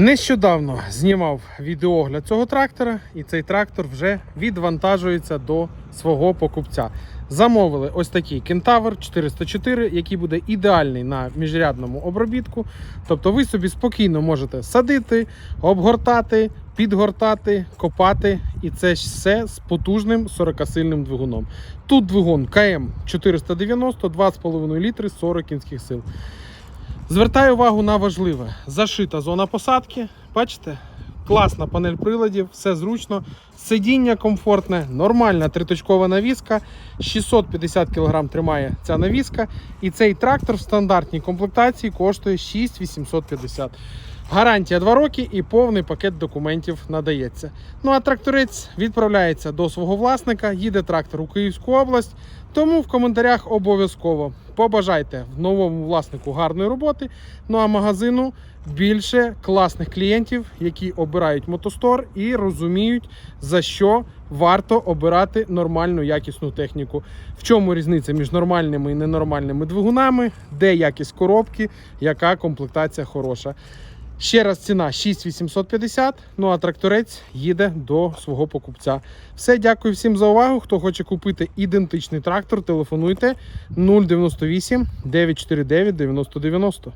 Нещодавно знімав відеогляд цього трактора, і цей трактор вже відвантажується до свого покупця. Замовили ось такий кентавр 404, який буде ідеальний на міжрядному обробітку. Тобто ви собі спокійно можете садити, обгортати, підгортати, копати, і це все з потужним 40-сильним двигуном. Тут двигун КМ 490, 2,5 літри, 40 кінських сил. Звертаю увагу на важливе: зашита зона посадки. Бачите? Класна панель приладів, все зручно, сидіння комфортне, нормальна триточкова навіска, 650 кг тримає ця навіска. І цей трактор в стандартній комплектації коштує 6850. Гарантія 2 роки і повний пакет документів надається. Ну а тракторець відправляється до свого власника, їде трактор у Київську область. Тому в коментарях обов'язково побажайте новому власнику гарної роботи. Ну а магазину більше класних клієнтів, які обирають мотостор і розуміють, за що варто обирати нормальну якісну техніку. В чому різниця між нормальними і ненормальними двигунами, де якість коробки, яка комплектація хороша. Ще раз ціна 6850, ну а тракторець їде до свого покупця. Все, дякую всім за увагу. Хто хоче купити ідентичний трактор, телефонуйте 098 949 9090.